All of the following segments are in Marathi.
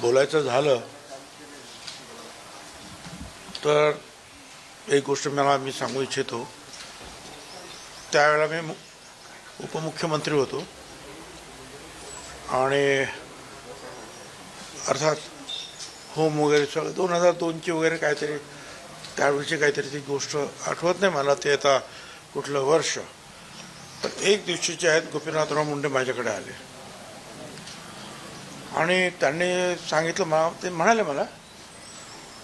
बोलायचं झालं तर एक गोष्ट मला मी सांगू इच्छितो. त्यावेळेला मी उपमुख्यमंत्री होतो. आणि अर्थात होम वगैरे सगळं दोन हजार दोनची वगैरे काहीतरी त्यावेळीची काहीतरी ती गोष्ट आठवत नाही मला ते आता कुठलं वर्ष. तर एक दिवशीचे आहेत गोपीनाथराव मुंडे माझ्याकडे आले. आणि त्यांनी सांगितलं मला ते म्हणाले मला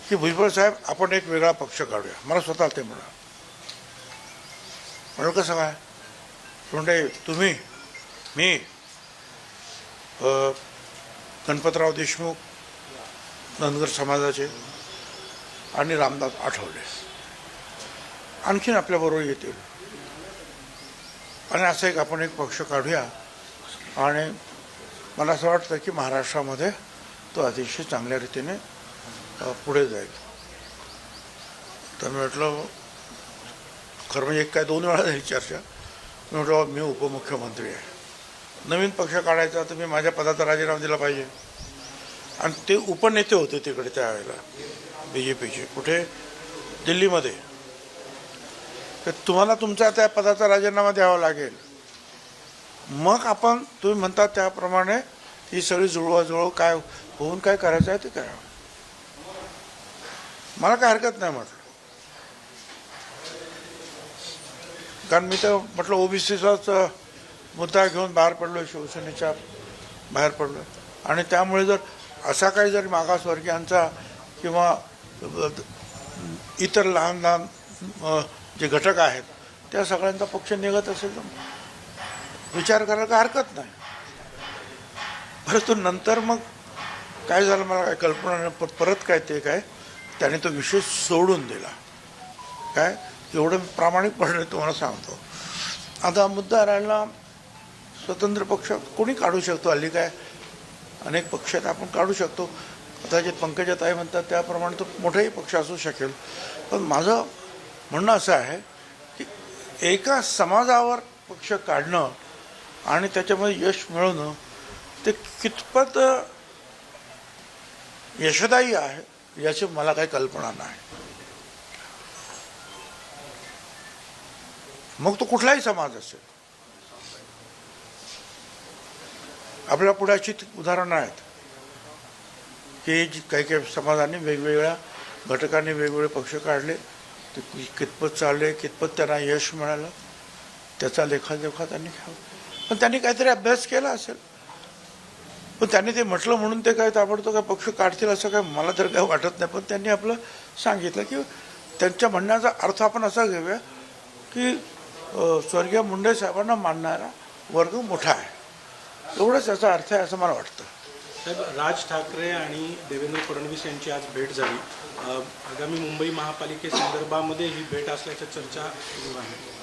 की भुजबळ साहेब आपण एक वेगळा पक्ष काढूया. मला स्वतः ते म्हणा. म्हणून कसं काय म्हणजे तुम्ही मी गणपतराव देशमुख धनगर समाजाचे आणि रामदास आठवले. आणखीन आपल्याबरोबर येतील. आणि असं एक आपण एक पक्ष काढूया आणि मला असं वाटतं की महाराष्ट्रामध्ये तो अतिशय चांगल्या रीतीने पुढे जाईल. तर मी म्हटलं खरं म्हणजे एक काय दोन वेळा झाली चर्चा. मी म्हटलं मी उपमुख्यमंत्री आहे. नवीन पक्ष काढायचा तर मी माझ्या पदाचा राजीनामा दिला पाहिजे. आणि ते उपनेते होते तिकडे त्यावेळेला बी जे पीचे. कुठे? दिल्लीमध्ये. तर तुम्हाला तुमचा त्या पदाचा राजीनामा द्यावा लागेल. मग आपण तुम्ही म्हणता त्याप्रमाणे ही सगळी जुळवाजुळव काय होऊन काय करायचं आहे ते करा. मला काय हरकत नाही म्हटलं. कारण मी तर म्हटलं ओबीसीचाच मुद्दा घेऊन बाहेर पडलो शिवसेनेच्या बाहेर पडलो आणि त्यामुळे जर असा काही जर मागासवर्गीयांचा किंवा इतर लहान लहान जे घटक आहेत त्या सगळ्यांचा पक्ष निघत असेल तर विचार करायला काय हरकत नाही. परंतु नंतर मग काय झालं मला काय कल्पना नाही परत काय ते काय त्याने तो विषय सोडून दिला. काय? एवढं प्रामाणिकपणे तुम्हाला सांगतो. आता मुद्दा राहिला स्वतंत्र पक्ष कोणी काढू शकतो? हल्ली काय? अनेक पक्ष आहेत आपण काढू शकतो. कदाचित पंकजा ताई म्हणतात त्याप्रमाणे तो मोठाही पक्ष असू शकेल. पण माझं म्हणणं असं आहे की एका समाजावर पक्ष काढणं आणि त्याच्यामध्ये यश मिळवणं ते कितपत यशदायी आहे याची मला काही कल्पना नाही. मग तो कुठलाही समाज असेल. आपल्या पुढे अशी उदाहरणं आहेत. की जी काही काही समाजांनी वेगवेगळ्या घटकांनी वेगवेगळे पक्ष काढले ते कितपत चालले कितपत त्यांना यश मिळालं त्याचा लेखाजोखा त्यांनी घ्यावा. पण त्यांनी काहीतरी अभ्यास केला असेल. पण त्यांनी ते म्हटलं म्हणून ते काय ताबडतोब काय पक्ष काढतील असं काय मला तर काय वाटत नाही. पण त्यांनी आपलं सांगितलं की त्यांच्या म्हणण्याचा अर्थ आपण असा घेऊया की स्वर्गीय मुंडे साहेबांना मानणारा वर्ग मोठा आहे. एवढंच याचा अर्थ आहे असं मला वाटतं. साहेब राज ठाकरे आणि देवेंद्र फडणवीस यांची आज भेट झाली. आगामी मुंबई महापालिकेसंदर्भामध्ये ही भेट असल्याच्या चर्चा सुरू आहे.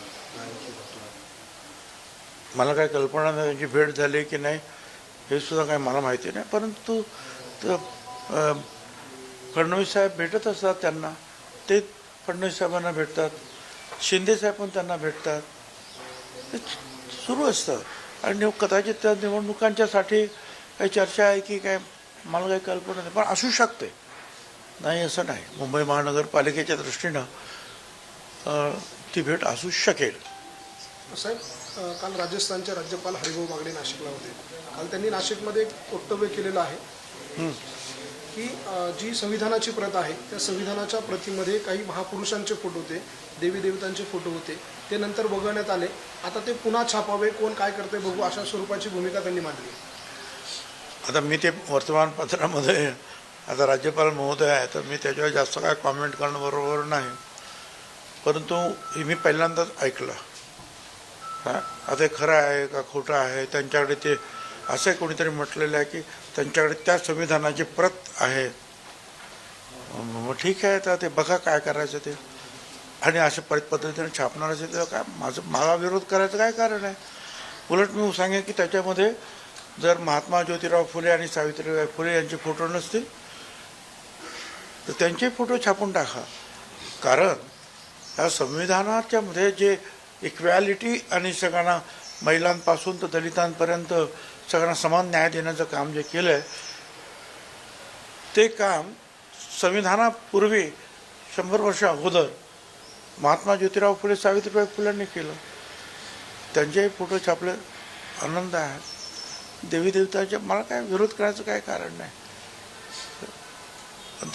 मला काही कल्पना नाही त्यांची भेट झाली की नाही हे सुद्धा काही मला माहिती नाही. परंतु फडणवीस साहेब भेटत असतात त्यांना. ते फडणवीस साहेबांना भेटतात शिंदे साहेब पण त्यांना भेटतात. ते सुरू असतं. आणि कदाचित त्या निवडणुकांच्यासाठी काही चर्चा आहे की काय मला काही कल्पना नाही. पण असू शकते. नाही असं नाही. मुंबई महानगरपालिकेच्या दृष्टीनं ती भेट असू शकेल. साहेब काल राजस्थानचे राज्यपाल हरिभाऊ बागडे नाशिकला होते. काल त्यांनी नाशिकमध्ये एक वक्तव्य केलेलं आहे की जी संविधानाची प्रत आहे त्या संविधानाच्या प्रतीमध्ये काही महापुरुषांचे फोटो होते देवी देवतांचे फोटो होते ते नंतर वगळण्यात आले. आता ते पुन्हा छापावे कोण काय करते बघू अशा स्वरूपाची भूमिका त्यांनी मांडली. आता मी ते वर्तमानपत्रामध्ये आता राज्यपाल महोदय आहे तर मी त्याच्यावर जास्त काय कॉमेंट करणं बरोबर नाही. परंतु हे मी पहिल्यांदाच ऐकलं. आता खरं आहे का खोटं आहे? त्यांच्याकडे ते असं कोणीतरी म्हटलेलं आहे की त्यांच्याकडे त्या संविधानाची प्रत आहे. मग ठीक आहे तर ते बघा काय करायचं ते. आणि अशा परत पद्धतीने छापणार असेल तर काय? माझं मला विरोध करायचं काय कारण आहे? उलट मी सांगेन की त्याच्यामध्ये जर महात्मा ज्योतिराव फुले आणि सावित्रीबाई फुले यांचे फोटो नसतील तर त्यांचे फोटो छापून टाका. कारण या संविधानाच्यामध्ये जे इक्वॅलिटी आणि सगळ्यांना महिलांपासून तर दलितांपर्यंत सगळ्यांना समान न्याय देण्याचं काम जे केलं आहे ते काम संविधानापूर्वी शंभर वर्ष अगोदर महात्मा ज्योतिराव फुले सावित्रीबाई फुलेंनी केलं. त्यांचेही फोटो छापले. आनंद आहे. देवी देवतांच्या मला काय विरोध करायचं काय कारण नाही.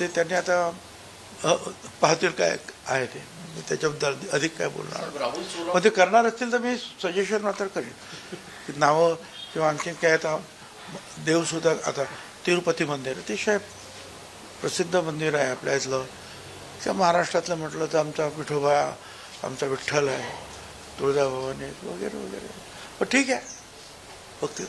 ते त्यांनी आता पाहतील काय? आहे ते. मी त्याच्याबद्दल अधिक काय बोलणार. पण ते करणार असतील तर मी सजेशन मात्र करेन. की नावं किंवा आणखी काय आता देवसुद्धा आता तिरुपती मंदिर अतिशय प्रसिद्ध मंदिर आहे आपल्या इथलं. किंवा महाराष्ट्रातलं म्हटलं तर आमचा विठोबा आमचा विठ्ठल आहे तुळजाभवानी वगैरे वगैरे. पण ठीक आहे. फक्त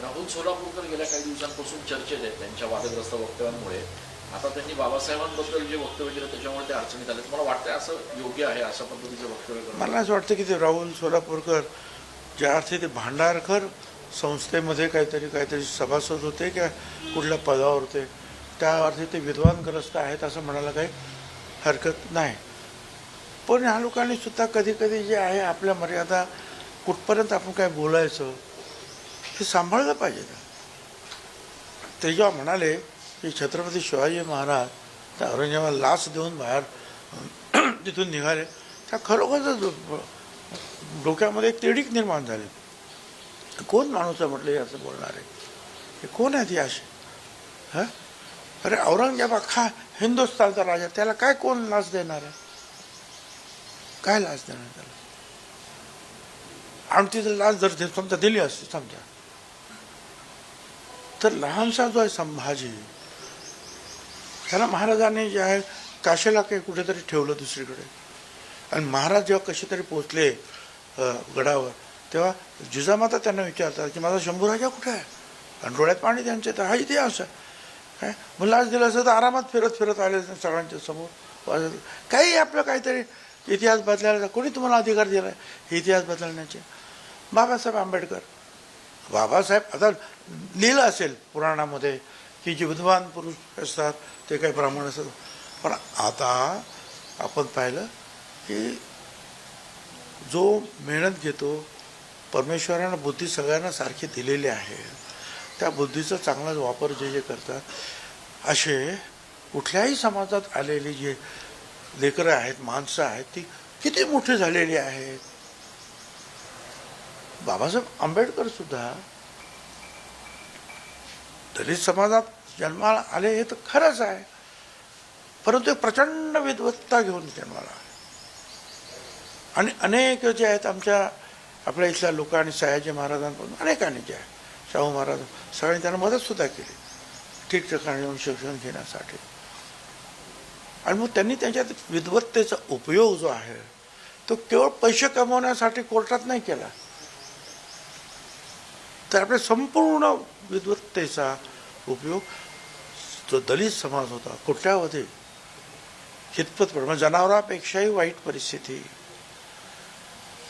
राहुल सोलापूरकर गेल्या काही दिवसांपासून चर्चेत आहेत त्यांच्या वादग्रस्त वक्तव्यांमुळे. आता त्यांनी बाबासाहेबांबद्दल जे वक्तव्य केलं त्याच्यामुळे ते अडचणीत आले. मला वाटतं असं योग्य आहे अशा पद्धतीचं वक्तव्य करणं? मला असं वाटतं की ते राहुल सोलापूरकर ज्या अर्थी ते भांडारकर संस्थेमध्ये काहीतरी काहीतरी सभासद होते किंवा कुठल्या पदावर होते त्या अर्थी ते विद्वानग्रस्त आहेत असं म्हणायला काही हरकत नाही. पण ह्या लोकांनी सुद्धा कधी कधी जे आहे आपल्या मर्यादा कुठपर्यंत आपण काय बोलायचं हे सांभाळलं पाहिजे ते जेव्हा म्हणाले की छत्रपती शिवाजी महाराज त्या औरंगजेबाला लाच देऊन बाहेर तिथून निघाले. त्या खरोखरच डोक्यामध्ये एक तिडीक निर्माण झाली. कोण माणूस आहे म्हटलं याचं असं बोलणार आहे? हे कोण आहेत ती अशी? हां? अरे औरंगजेब अख्खा हिंदुस्थानचा राजा त्याला काय कोण लाच देणार आहे? काय लाच देणार त्याला? आणि तिथं लाच जर दे- समजा दिली असते समजा. तर लहानसा जो आहे संभाजी त्याला महाराजांनी जे आहे काशीला काही कुठेतरी ठेवलं दुसरीकडे. आणि महाराज जेव्हा कसे तरी पोचले गडावर तेव्हा जिजामाता त्यांना विचारतात की माझा शंभू राजा कुठे आहे? आणि डोळ्यात पाणी त्यांचे तर हा इतिहास आहे काय? मग दिला असं तर आरामात फिरत फिरत आले सगळ्यांच्या समोर. वाजत. काही आपलं काहीतरी इतिहास बदलायला कोणी तुम्हाला अधिकार दिला आहे इतिहास बदलण्याचे. बाबासाहेब आंबेडकर. बाबासाहेब आता लिहिलं असेल पुराणामध्ये की जे विद्वान पुरुष असतात ते काही ब्राह्मण असतात. पण आता आपण पाहिलं की जो मेहनत घेतो परमेश्वरानं बुद्धी सगळ्यांना सारखी दिलेली आहे. त्या बुद्धीचा चांगलाच वापर जे जे करतात असे कुठल्याही समाजात आलेली जे लेकरं आहेत माणसं आहेत ती किती मोठी झालेली आहेत. बाबासाहेब आंबेडकर सुद्धा दलित समाजात जन्माला आले हे तर खरंच आहे. परंतु प्रचंड विद्वत्ता घेऊन जन्माला आले. आणि अनेक जे आहेत आमच्या आपल्या इथल्या लोकांनी सयाजी महाराजांपासून अनेकांनी जे आहे शाहू महाराज सगळ्यांनी त्यांना मदत सुद्धा केली. ठिकठिकाणी येऊन शिक्षण घेण्यासाठी. आणि मग त्यांनी त्यांच्यात विद्वत्तेचा उपयोग जो आहे तो केवळ पैसे कमवण्यासाठी कोर्टात नाही केला. तर आपल्या संपूर्ण विद्वत्तेचा उपयोग जो दलित समाज होता कोट्यावधी हितपत म्हणजे जनावरापेक्षाही वाईट परिस्थिती.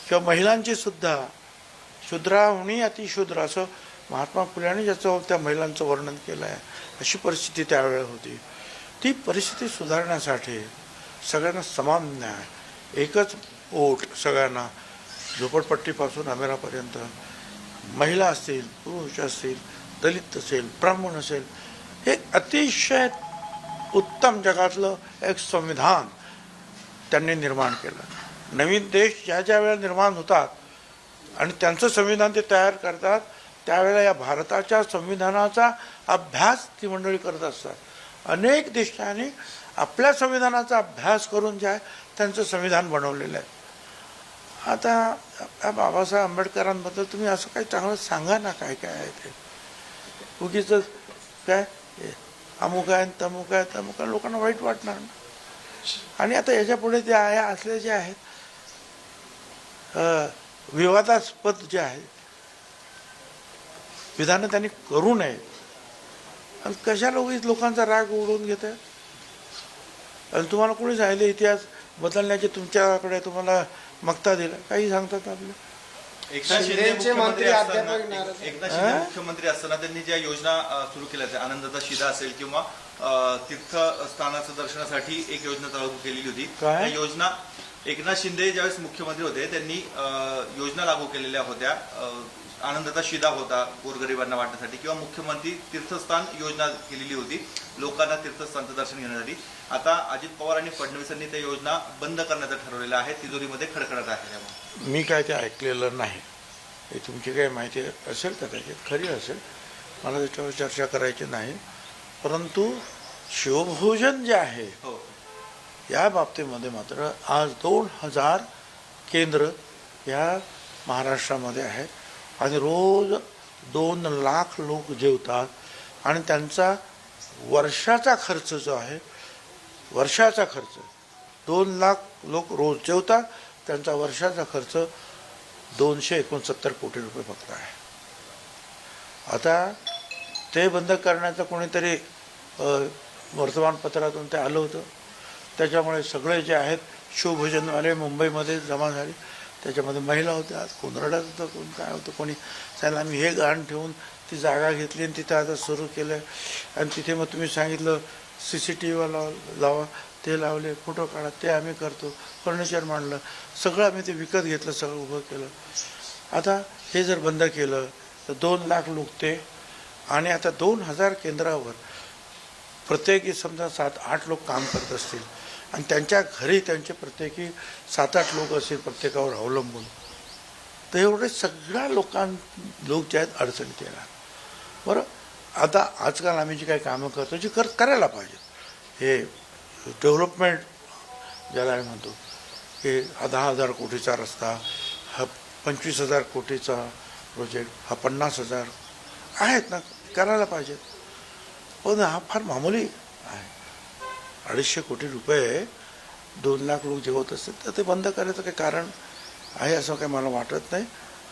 किंवा महिलांची सुद्धा शूद्राहुणी अतिशूद्र असं महात्मा फुल्याने ज्याचं त्या महिलांचं वर्णन केलं आहे अशी परिस्थिती त्यावेळेला होती. ती परिस्थिती सुधारण्यासाठी सगळ्यांना समान न्याय एकच ओट सगळ्यांना झोपडपट्टीपासून अमेरापर्यंत महिला असतील पुरुष असतील दलित असेल ब्राह्मण असेल हे अतिशय उत्तम जगातलं एक संविधान त्यांनी निर्माण केलं. नवीन देश ज्या ज्या वेळेला निर्माण होतात आणि त्यांचं संविधान ते तयार करतात त्यावेळेला या भारताच्या संविधानाचा अभ्यास ती मंडळी करत असतात. अनेक देशांनी आपल्या संविधानाचा अभ्यास करून जे आहे त्यांचं संविधान बनवलेलं आहे. आता या बाबासाहेब आंबेडकरांबद्दल तुम्ही असं काही चांगलं सांगा ना काय काय आहे ते. उगीच काय? अमुक आहे तमुक आहे तमुक आहे लोकांना वाईट वाटणार आणि आता याच्यापुढे ते आया असले जे आहेत विवादास्पद जे आहे विधानं त्यांनी करू नये आणि कशाला उगीच लोकांचा राग उडवून घेत आहे आणि तुम्हाला कोणी सांगितलं इतिहास बदलण्याचे तुमच्याकडे तुम्हाला मक्ता दिला? काही सांगतात आपल्या एकनाथ शिंदे शिंदेचे मुख्यमंत्री मंत्री असताना अध्यापक नाराज एक- एकनाथ शिंदे मुख्यमंत्री असताना त्यांनी ज्या योजना सुरू केल्या त्या आनंदाचा शिदा असेल किंवा अ, तीर्थस्थानाचं दर्शनासाठी एक योजना चालू केलेली होती. काय? त्या योजना एकनाथ शिंदे ज्यावेळेस मुख्यमंत्री होते त्यांनी योजना लागू केलेल्या होत्या. आनंदाचा शिदा होता गोरगरिबांना वाटण्यासाठी किंवा मुख्यमंत्री तीर्थस्थान योजना केलेली होती लोकांना तीर्थस्थानचं दर्शन घेण्यासाठी. आता अजित पवार आणि फडणवीसांनी त्या योजना बंद करण्याचं ठरवलेलं आहे. तिजोरीमध्ये खडखडत आहे मी काय ते ऐकलेलं नाही. हे तुमची काही माहिती असेल कदाचित खरी असेल. मला त्याच्यावर चर्चा करायची नाही. परंतु शिवभोजन जे आहे हो. या बाबतीमध्ये मात्र आज दोन हजार केंद्र या महाराष्ट्रामध्ये आहेत आणि रोज दोन लाख लोक जेवतात. आणि त्यांचा वर्षाचा खर्च जो आहे वर्षाचा खर्च दोन लाख लोक रोज जेवतात. त्यांचा वर्षाचा खर्च दोनशे एकोणसत्तर कोटी रुपये फक्त आहे. आता ते बंद करण्याचं कोणीतरी वर्तमानपत्रातून ते आलं होतं. त्याच्यामुळे सगळे जे आहेत शिवभोजनवाले मुंबईमध्ये जमा झाले. त्याच्यामध्ये महिला होत्या कोण रडत होतं कोण काय होतं कोणी. त्याला आम्ही हे गाण ठेवून ती जागा घेतली आणि तिथं आता सुरू केलं आणि तिथे मग तुम्ही सांगितलं सी सी टी व्ही लाव लावा ते लावले फोटो काढा ते आम्ही करतो. फर्निचर मांडलं. सगळं आम्ही ते विकत घेतलं सगळं उभं केलं. आता हे जर बंद केलं तर दोन लाख लुकते आणि आता दोन हजार केंद्रावर प्रत्येकी समजा सात आठ लोक काम करत असतील. आणि त्यांच्या घरी त्यांचे प्रत्येकी सात आठ लोक असतील प्रत्येकावर अवलंबून. तर एवढे सगळ्या लोकां लोक जे आहेत अडचणीत येणार. बरं आता आजकाल आम्ही जी काही कामं करतो जी कर करायला पाहिजे हे डेव्हलपमेंट ज्याला आम्ही म्हणतो की हा दहा हजार कोटीचा रस्ता हा पंचवीस हजार कोटीचा प्रोजेक्ट हा पन्नास हजार आहेत ना करायला पाहिजेत. पण हा फार मामूली आहे. अडीचशे कोटी रुपये दोन लाख लोक जेवत असतील तर ते बंद करायचं काही कारण आहे असं काही मला वाटत नाही.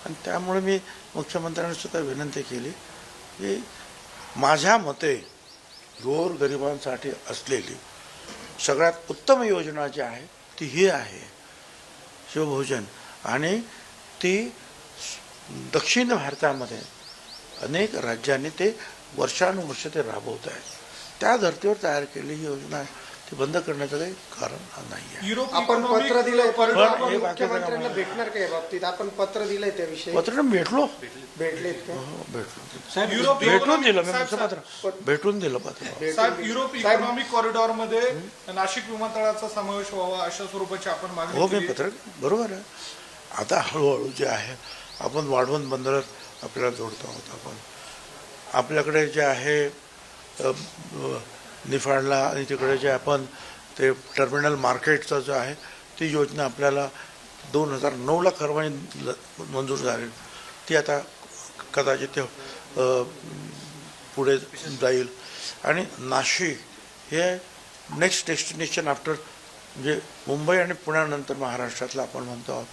आणि त्यामुळे मी मुख्यमंत्र्यांनी सुद्धा विनंती केली की माझ्या मते गोर गरिबांसाठी असलेली सगळ्यात उत्तम योजना जी आहे ती ही आहे. शिवभोजन. आणि ती दक्षिण भारतामध्ये अनेक राज्यांनी ते वर्षानुवर्ष ते राबवत आहेत. त्या धर्तीवर तयार केलेली ही योजना आहे ती बंद करण्याचं काही कारण नाही आहे. युरोप आपण पत्र दिलंय पण परंतु हे मुख्यमंत्र्यांना भेटणार का या बाबतीत? आपण पत्र दिलंय त्याविषयी पत्र भेटलो. भेटलेत का? हो, भेटलो. साहेब युरोप भेटून दिलं मी साहेब, पत्र. भेटून दिलं पत्र. साहेब. युरोप साहेब, इकॉनॉमिक कॉरिडॉरमध्ये नाशिक विमानतळाचा समावेश व्हावा अशा स्वरूपाची आपण हो मी केली. पत्र बरोबर आहे. आता हळूहळू जे आहे आपण वाढवण बंदरात आपल्याला जोडतो आहोत आपण. आपल्याकडे जे आहे अ, निफाडला आणि तिकडे जे आपण ते टर्मिनल मार्केटचं जो आहे ती योजना आपल्याला दोन हजार नऊला खरवानी ल- मंजूर झाली. ती आता कदाचित पुढे जाईल. आणि नाशिक हे नेक्स्ट डेस्टिनेशन आफ्टर म्हणजे मुंबई आणि पुण्यानंतर महाराष्ट्रातलं आपण म्हणतो आहोत.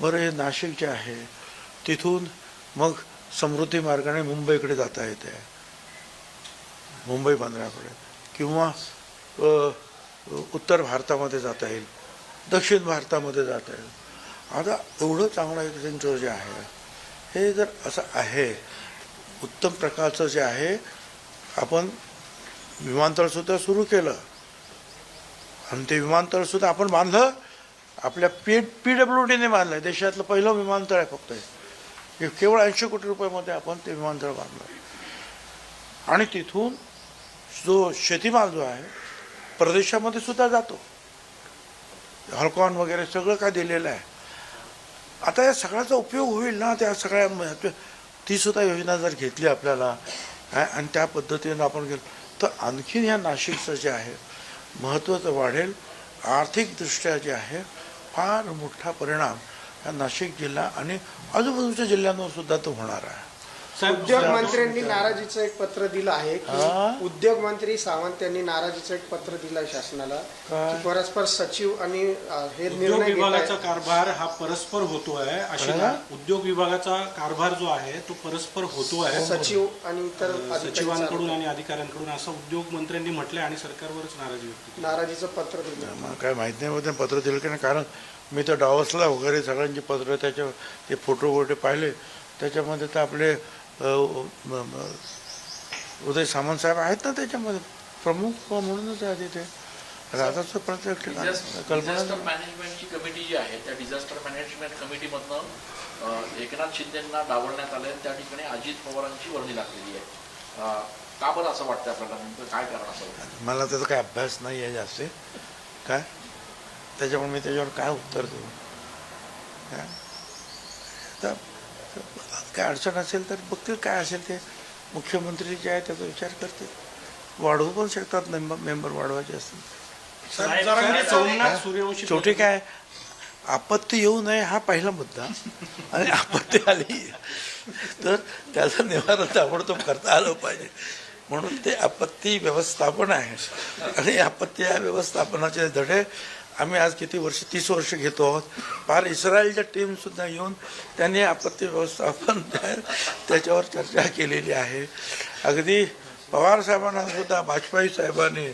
बरं हे नाशिक जे आहे तिथून मग समृद्धी मार्गाने मुंबईकडे जाता येते. मुंबई बंदराकडे किंवा उत्तर भारतामध्ये जाता येईल दक्षिण भारतामध्ये जाता येईल. आता एवढं चांगलं त्यांचं जे आहे हे जर असं आहे उत्तम प्रकारचं जे आहे आपण विमानतळसुद्धा सुरू केलं. आणि ते विमानतळसुद्धा आपण बांधलं आपल्या पी पी डब्ल्यू डीने बांधलं आहे देशातलं पहिलं विमानतळ आहे फक्त हे. केवळ ऐंशी कोटी रुपयामध्ये आपण ते विमानतळ बांधलं. आणि तिथून जो शेतीमाल जो आहे परदेशामध्ये सुद्धा जातो. हॉलकॉन वगैरे सगळं काय दिलेलं आहे. आता या सगळ्याचा उपयोग होईल ना त्या सगळ्या म- ती सुद्धा योजना जर घेतली आपल्याला आणि त्या पद्धतीनं आपण गेलो तर आणखीन ह्या नाशिकचं जे आहे महत्त्वाचं वाढेल. आर्थिकदृष्ट्या जे आहे फार मोठा परिणाम हा नाशिक जिल्हा आणि आजूबाजूच्या जिल्ह्यांवर सुद्धा तो होणार आहे. उद्योग मंत्र्यांनी नाराजीचं एक पत्र दिलं आहे हा? की उद्योग मंत्री सावंत यांनी नाराजीचं एक पत्र दिलं आहे शासनाला? की परस्पर सचिव आणि हे उद्योग निर्णय विभागाचा. कारभार हा परस्पर होतोय अशी कळलं? उद्योग विभागाचा कारभार जो आहे तो परस्पर होतोय सचिव आणि इतर सचिवांकडून आणि अधिकाऱ्यांकडून असं उद्योग मंत्र्यांनी म्हटलंय आणि सरकारवरच नाराजी व्यक्त केली नाराजीचं पत्र दिलं मला काय माहीत नाही होतं पत्र दिलं की नाही कारण मी तर डावसला वगैरे सगळ्यांची पत्र त्याच्या ते फोटो वोटे पाहिले त्याच्यामध्ये तर आपले उदय सामंत साहेब आहेत ना त्याच्यामध्ये? प्रमुख म्हणूनच आहे तिथे राहतात प्रत्येक ठिकाणी कल्पना डिझास्टर मॅनेजमेंटची कमिटी जी आहे त्या डिझास्टर मॅनेजमेंट कमिटीमधनं एकनाथ शिंदेंना डावलण्यात आलं त्या ठिकाणी अजित पवारांची वर्णी लागलेली आहे. का बरं असं वाटतं आपल्याला? नेमकं काय कारण असं मला त्याचा काय अभ्यास नाही आहे जास्त. काय? त्याच्यामुळे मी त्याच्यावर काय उत्तर देऊ? काय? तर काय अडचण असेल तर बघतील काय असेल ते मुख्यमंत्री जे आहे त्याचा विचार करतील. वाढवू पण शकतात मेंबर मेंबर वाढवायचे असतील. शेवटी काय? आपत्ती येऊ नये हा पहिला मुद्दा. आणि आपत्ती आली तर त्याचा निवारण ताबडतोब करता आलं पाहिजे. म्हणून ते आपत्ती व्यवस्थापन आहे. आणि आपत्ती या व्यवस्थापनाचे धडे आम्ही आज किती वर्ष तीस वर्ष घेतो आहोत. फार इस्रायलच्या टीम सुद्धा येऊन त्यांनी आपत्ती व्यवस्थापन त्याच्यावर चर्चा केलेली आहे. अगदी पवार साहेबांना सुद्धा वाजपेयी साहेबांनी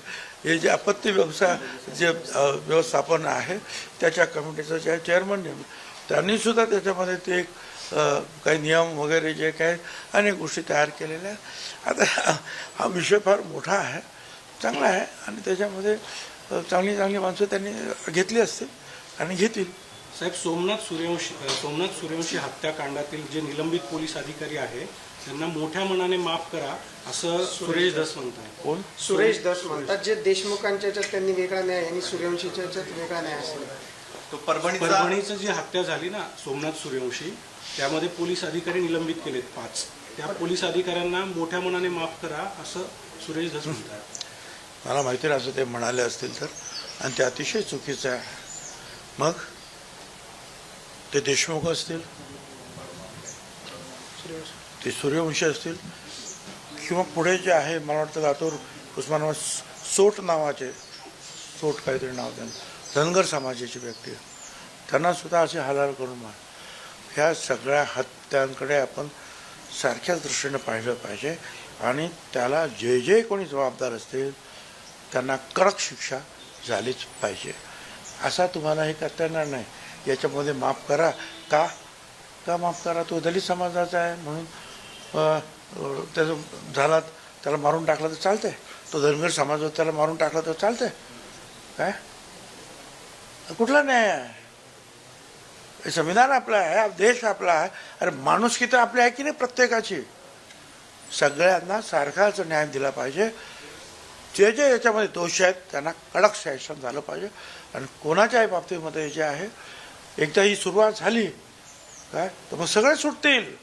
हे जे आपत्ती व्यवसाय जे व्यवस्थापन आहे त्याच्या कमिटीचं जे चेअरमन त्यांनीसुद्धा त्यांनी सुद्धा त्याच्यामध्ये ते एक काही नियम वगैरे जे काही अनेक गोष्टी तयार केलेल्या आहेत. आता हा- विषय फार मोठा आहे चांगला आहे आणि त्याच्यामध्ये चांगली चांगली माणसं त्यांनी घेतली असतील आणि घेतील. साहेब सोमनाथ सूर्यवंशी सोमनाथ सूर्यवंशी हत्याकांडातील जे निलंबित पोलीस अधिकारी आहे त्यांना मोठ्या मनाने माफ करा असं सुरेश धस म्हणतात कोण? सुरेश दस म्हणतात जे देशमुखांच्या याच्यात त्यांनी वेगळा न्याय आणि सूर्यवंशीच्या याच्यात वेगळा न्याय असेल. तो परभणीचा परभणीचं जी हत्या झाली ना सोमनाथ सूर्यवंशी त्यामध्ये पोलीस अधिकारी निलंबित केलेत पाच. त्या पोलीस अधिकाऱ्यांना मोठ्या मनाने माफ करा असं सुरेश धस म्हणतात. मला माहिती नाही असं ते म्हणाले असतील तर. आणि ते अतिशय चुकीचं आहे. मग? ते देशमुख असतील? ते सूर्यवंशी असतील? किंवा पुढे जे आहे मला वाटतं लातूर उस्मानाबाद सोट नावाचे सोट काहीतरी नाव त्यांना धनगर समाजाची व्यक्ती त्यांनासुद्धा त्यांना सुद्धा असे हालाल करून मार. ह्या सगळ्या हत्यांकडे आपण सारख्याच दृष्टीने पाहिलं पाहिजे. आणि त्याला जे जे कोणी जबाबदार असतील त्यांना कडक शिक्षा झालीच पाहिजे. असा तुम्हाला हे करता येणार नाही. याच्यामध्ये माफ करा. का? का माफ करा? तो दलित समाजाचा आहे म्हणून त्याचं झाला त्याला मारून टाकला तर चालतंय. तो धनगर समाज त्याला मारून टाकला तर चालतंय. काय? कुठला न्याय आहे? हे संविधान आपला आहे देश आपला आहे. अरे माणूस तर आपली आहे की नाही प्रत्येकाची? सगळ्यांना सारखाच न्याय दिला पाहिजे. जे जे याच्यामध्ये दोष आहेत त्यांना कडक शासन झालं पाहिजे. आणि कोणाच्याही बाबतीमध्ये जे आहे एकदा ही सुरुवात झाली काय? तर मग सगळे सुटतील.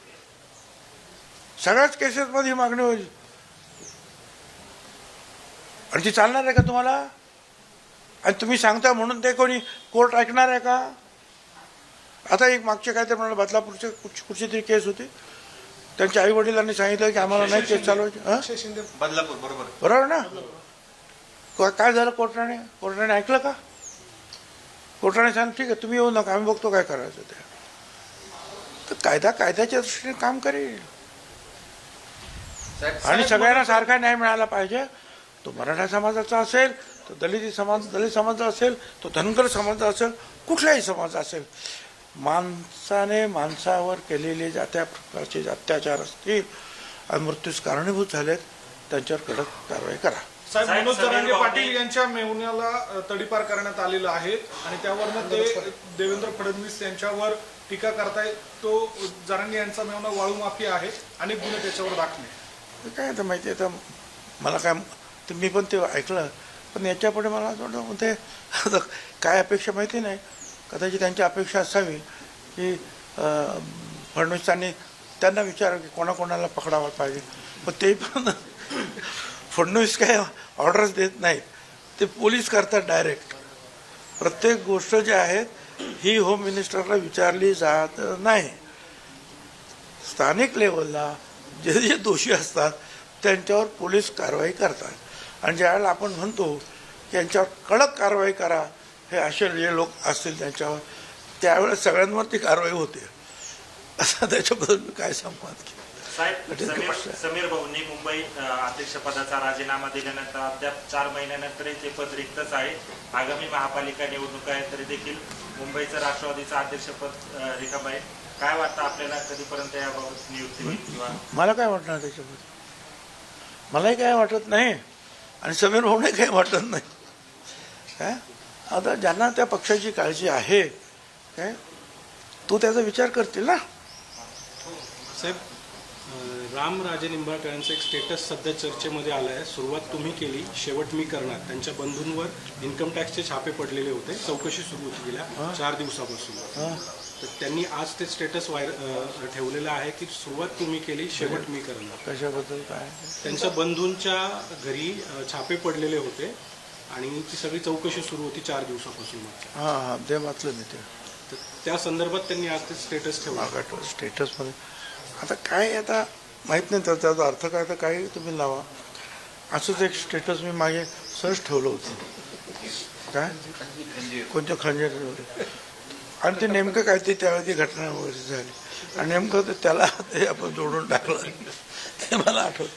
सगळ्याच केसेसमध्ये ही मागणी होईल. आणि ती चालणार आहे का तुम्हाला? आणि तुम्ही सांगता म्हणून ते कोणी कोर्ट ऐकणार आहे का? आता एक मागचे काय ते म्हणाले बदलापूरचे कुठची कुठची तरी केस होती. त्यांच्या आई वडिलांनी सांगितलं की आम्हाला नाही केस चालवायची. बदलापूर बरोबर. बरोबर ना? काय झालं कोर्टाने? कोर्टाने ऐकलं का? कोर्टाने सांग ठीक आहे तुम्ही येऊ नका आम्ही बघतो काय करायचं ते. तर कायदा कायद्याच्या दृष्टीने काम करेल. आणि सगळ्यांना सारखा न्याय मिळाला पाहिजे. तो मराठा समाजाचा असेल तो दलित समाज दलित समाजाचा असेल तो धनगर समाजाचा असेल कुठलाही समाज असेल माणसाने माणसावर केलेले ज्या त्या प्रकारचे अत्याचार असतील आणि मृत्यूस कारणीभूत झालेत त्यांच्यावर कडक कारवाई करा. साहेब साहेब, मनोज समीर जरांगे भाऊंनी- पाटील यांच्या मेहुण्याला अ, तडीपार करण्यात आलेलं आहे आणि त्यावरनं ते देवेंद्र फडणवीस यांच्यावर टीका करतायत तो जरांगे यांचा मेहुणा वाळू माफी आहे अनेक गुन्हे त्याच्यावर दाखले. तर काय आता माहिती आहे आता मला काय ते मी पण ते ऐकलं पण याच्यापुढे मला असं वाटतं ते आता काय अपेक्षा माहिती नाही. कदाचित त्यांची अपेक्षा असावी की अं, फडणवीसांनी त्यांना विचार की कोणाकोणाला पकडावं पाहिजे. पण ते पण फडणवीस काय ऑर्डर्स देत नाहीत. ते पोलीस करतात डायरेक्ट प्रत्येक गोष्ट जी आहेत ही होम मिनिस्टरला विचारली जात नाही. स्थानिक लेवलला जे जे दोषी असतात त्यांच्यावर पोलीस कारवाई करतात. आणि ज्यावेळेला आपण म्हणतो की यांच्यावर कडक कारवाई करा हे असे जे लोक असतील त्यांच्यावर त्यावेळेस सगळ्यांवरती कारवाई होते. असं त्याच्याबद्दल मी काय संवाद साहेब समीर. समीर भाऊंनी मुंबई अध्यक्षपदाचा राजीनामा दिल्यानंतर अद्याप चार महिन्यानंतरही ते पद रिक्तच आहे. आगामी महापालिका निवडणुका आहे तरी देखील मुंबईचं राष्ट्रवादीचं अध्यक्षपद रिकाम आहे. काय वाटतं आपल्याला कधीपर्यंत याबाबत नियुक्ती होईल किंवा मला काय वाटणार त्याच्यामध्ये? मलाही काय वाटत नाही आणि समीर भाऊने काही वाटत नाही. काय आता ज्यांना त्या पक्षाची काळजी आहे काय तो त्याचा विचार करतील ना? साहेब राम राजे निंबाळकरांचं एक स्टेटस सध्या चर्चेमध्ये आलं आहे. सुरुवात तुम्ही केली शेवट मी करणार. त्यांच्या बंधूंवर इन्कम टॅक्सचे छापे पडलेले होते. चौकशी सुरू होती गेल्या चार दिवसापासून. तर त्यांनी आज ते स्टेटस वायर ठेवलेलं आहे की सुरुवात तुम्ही केली शेवट मी करणार. कशाबद्दल काय? त्यांच्या बंधूंच्या घरी अं, छापे पडलेले होते आणि ती सगळी चौकशी सुरू होती चार दिवसापासून मागच्या. हां हां ते वाचलं मी ते. तर त्या संदर्भात त्यांनी आज ते स्टेटस ठेवलं. स्टेटसमध्ये आता काय आता? माहीत नाही तर त्याचा अर्थ काय तर काही तुम्ही लावा. असंच एक स्टेटस मी मागे सहज ठेवलं होतं. काय? कोणत्या खंजीर? आणि ते नेमकं काय ते त्यावेळी ती घटना वगैरे झाली. आणि नेमकं ते त्याला ते आपण जोडून टाकलं. ते मला आठवत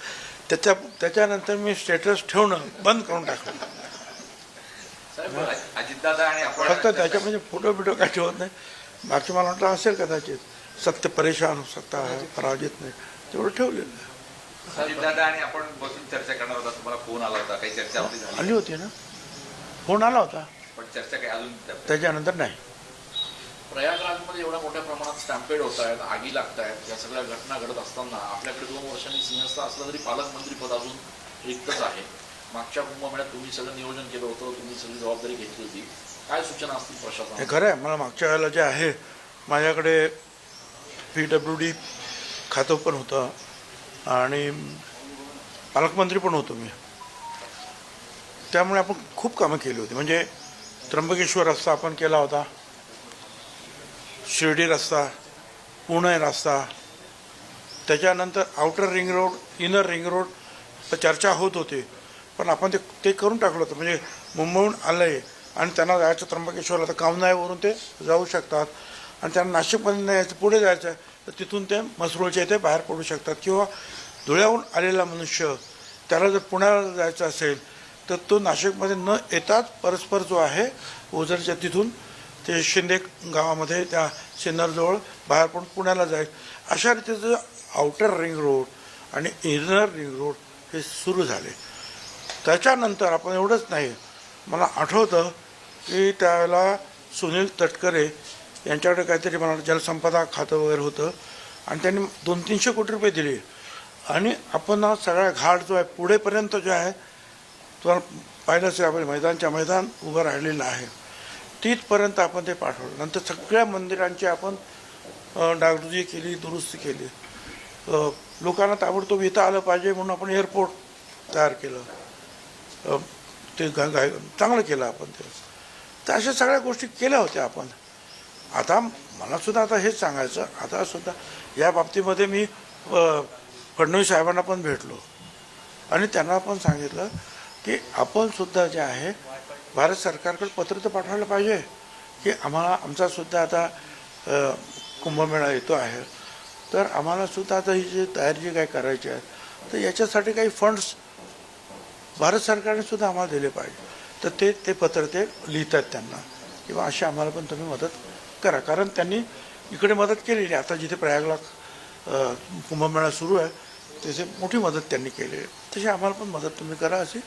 त्याच्या त्याच्यानंतर मी स्टेटस ठेवणं बंद करून टाकलं. साहेब अजितदादा आणि फक्त त्याच्या म्हणजे फोटो बिटो काय ठेवत नाही. बाकी मला वाटलं असेल कदाचित. सत्य परेशान हो सकता है पराजित नाही. तेवढं ठेवलेलं आहे. अजितदादा आणि आपण बसून चर्चा करणार होता. तुम्हाला फोन आला होता. काही चर्चा आपली झाली. आली होती ना? फोन आला होता. पण चर्चा काही अजून त्याच्यानंतर नाही. प्रयागराजमध्ये एवढ्या मोठ्या प्रमाणात स्टॅम्पेड होत आहेत आगी लागत आहेत. या सगळ्या घटना घडत असताना आपल्याकडे दोन वर्षांनी सिंहस्थ असलं तरी पालकमंत्री पद अजून रिक्तच आहे. मागच्या कुंभमेळ्यात तुम्ही सगळं नियोजन केलं होतं. तुम्ही सगळी जबाबदारी घेतली होती. काय सूचना असतील हे प्रशासनाला खरं आहे. मला मागच्या वेळेला जे आहे माझ्याकडे पी डब्ल्यू डी खातं पण होतं आणि पालकमंत्री पण होतो मी. त्यामुळे आपण खूप कामं केली होती. म्हणजे त्र्यंबकेश्वर रस्ता आपण केला होता शिर्डी रस्ता पुणे रस्ता त्याच्यानंतर outer ring road inner ring road चर्चा होत होती. पण आपण ते ते करून टाकलं होतं. म्हणजे मुंबईहून आलं आहे आणि त्यांना जायचं त्र्यंबकेश्वरला तर कामनाईवरून ते जाऊ शकतात. आणि त्यांना नाशिकमध्ये नाही यायचं पुढे जायचं आहे तर तिथून ते मसरूळच्या इथे बाहेर पडू शकतात. किंवा धुळ्याहून आलेला मनुष्य त्याला जर पुण्याला जायचं असेल तर तो नाशिकमध्ये न येताच परस्पर जो आहे ओझरच्या तिथून ते शिंदे गावामध्ये त्या सिन्नरजवळ बाहेर पडून पुण्याला जाईल. अशा रीतीचं आउटर रिंग रोड आणि इनर रिंग रोड हे सुरू झाले. त्याच्यानंतर आपण एवढंच नाही मला आठवतं की त्यावेळेला सुनील तटकरे यांच्याकडे काहीतरी मला जलसंपदा खातं वगैरे होतं. आणि त्यांनी दोन तीनशे कोटी रुपये दिले. आणि आपण हा सगळा घाट जो आहे पुढेपर्यंत जो आहे तुम्हाला पाहिलं असेल आपण मैदानच्या मैदान उभं राहिलेलं आहे. तिथपर्यंत आपण ते पाठवलं. नंतर सगळ्या मंदिरांची आपण डागडुजी केली दुरुस्ती केली. लोकांना ताबडतोब इथं आलं पाहिजे म्हणून आपण एअरपोर्ट तयार केलं. ते गा गाय चांगलं केलं आपण ते. तर अशा सगळ्या गोष्टी केल्या होत्या आपण. आता मला सुद्धा आता हेच सांगायचं आता सुद्धा या बाबतीमध्ये मी फडणवीस साहेबांना पण भेटलो. आणि त्यांना पण सांगितलं की आपण सुद्धा जे आहे भारत सरकारकडे पत्र तर पाठवायला पाहिजे की आम्हाला आमचा सुद्धा आता कुंभमेळा येतो आहे. तर आम्हाला सुद्धा आता ही जी तयारी जी काही करायची आहे तर याच्यासाठी काही फंड्स भारत सरकारने सुद्धा आम्हाला दिले पाहिजे. तर ते ते पत्र ते लिहितात त्यांना. किंवा अशी आम्हाला पण तुम्ही मदत करा. कारण त्यांनी इकडे मदत केलेली आता जिथे प्रयागला कुंभमेळा सुरू आहे तिथे मोठी मदत त्यांनी केली आहे. तशी आम्हाला पण मदत तुम्ही करा अशी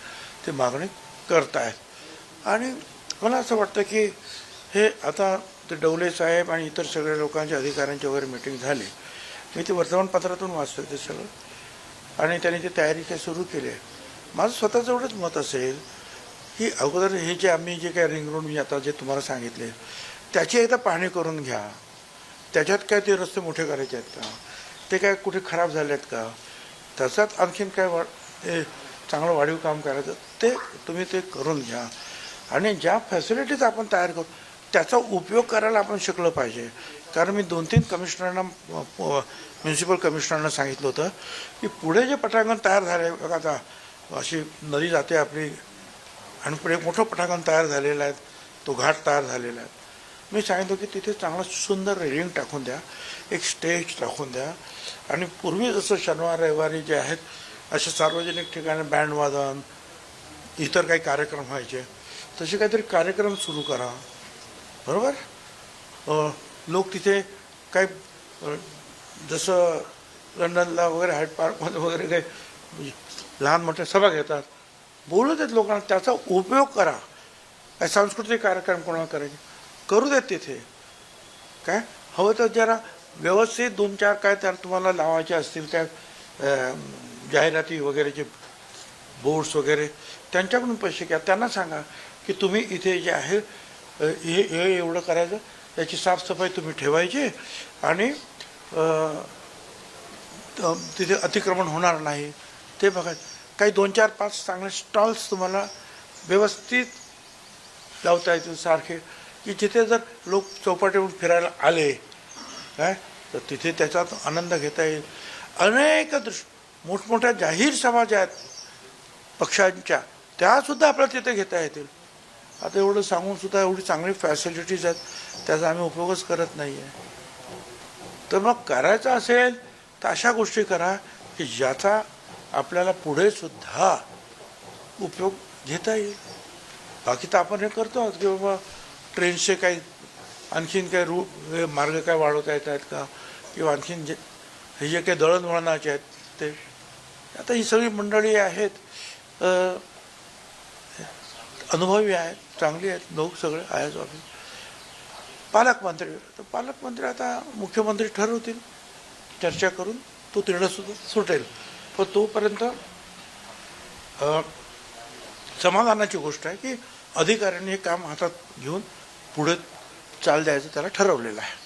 ते मागणी करतायत. आणि मला असं वाटतं की हे आता ते डवले साहेब आणि इतर सगळ्या लोकांच्या अधिकाऱ्यांची वगैरे मिटिंग झाली. मी ते वर्तमानपत्रातून वाचतो ते सगळं. आणि त्यांनी ती तयारी काही सुरू केली आहे. माझं स्वतःचं एवढंच मत असेल की अगोदर हे जे आम्ही जे काही रिंग रोड मी आता जे तुम्हाला सांगितले त्याची एकदा पाहणी करून घ्या. त्याच्यात काय ते रस्ते मोठे करायचे आहेत का? ते काय कुठे खराब झाले आहेत का? त्याच्यात आणखीन काय वा चांगलं वाढीव काम करायचं ते तुम्ही ते करून घ्या. आणि ज्या फॅसिलिटीज आपण तयार करू त्याचा उपयोग करायला आपण शिकलं पाहिजे. कारण मी दोन तीन कमिशनरना म्युन्सिपल कमिशनरना सांगितलं होतं की पुढे जे पटांगण तयार झाले बघा आता अशी नदी जाते आपली आणि पुढे मोठं पटांगण तयार झालेलं आहे तो घाट तयार झालेला आहे. मी सांगितलं की तिथे चांगलं सुंदर रेलिंग टाकून द्या एक स्टेज टाकून द्या. आणि पूर्वी जसं शनिवार रविवारी जे आहेत असे सार्वजनिक ठिकाणी बँड वादन इतर काही कार्यक्रम व्हायचे तसे काहीतरी कार्यक्रम सुरू करा. बरोबर? लोक तिथे काही जसं लंडनला वगैरे हायड पार्कमध्ये वगैरे काही म्हणजे लहान मोठ्या सभा घेतात. बोलू देत लोकांना त्याचा उपयोग करा. काय सांस्कृतिक कार्यक्रम कोणाला करायचे? करू देत तिथे. काय? हवं तर जरा व्यवस्थित दोन चार काय तर तुम्हाला लावायचे असतील काय जाहिराती वगैरेचे बोर्ड्स वगैरे त्यांच्याकडून पैसे घ्या. त्यांना सांगा की तुम्ही इथे जे आहे हे हे एवढं करायचं याची साफसफाई तुम्ही ठेवायची आणि तिथे अतिक्रमण होणार नाही. ते बघा. काही दोन चार पाच चांगले स्टॉल्स तुम्हाला व्यवस्थित लावता येतील सारखे. की जिथे जर लोक चौपाटीवरून फिरायला आले काय? तर तिथे त्याचा आनंद घेता येईल. अनेक दृश मोठमोठ्या जाहीर सभा ज्या आहेत पक्षांच्या त्यासुद्धा आपल्याला तिथे घेता येतील. आता एवढं सांगूनसुद्धा एवढी चांगली फॅसिलिटीज आहेत त्याचा आम्ही उपयोगच करत नाही आहे तर मग करायचं असेल तर अशा गोष्टी करा की ज्याचा आपल्याला पुढेसुद्धा उपयोग घेता येईल. बाकी तर आपण हे करतो की बाबा ट्रेन्सचे काही आणखीन काही रू हे मार्ग काय वाढवता येत आहेत का? किंवा आणखीन जे हे जे काही दळणवळणाचे आहेत ते आता ही सगळी मंडळी आहेत अनुभवी आहेत चांगली आहेत लोक सगळे आय एस ऑफिस पालकमंत्री तर पालकमंत्री आता मुख्यमंत्री ठरवतील चर्चा करून तो तिरडा सुद्धा सुटेल. पण तोपर्यंत समाधानाची गोष्ट आहे की अधिकाऱ्यांनी हे काम हातात घेऊन पुढं चाल द्यायचं त्याला ठरवलेलं आहे.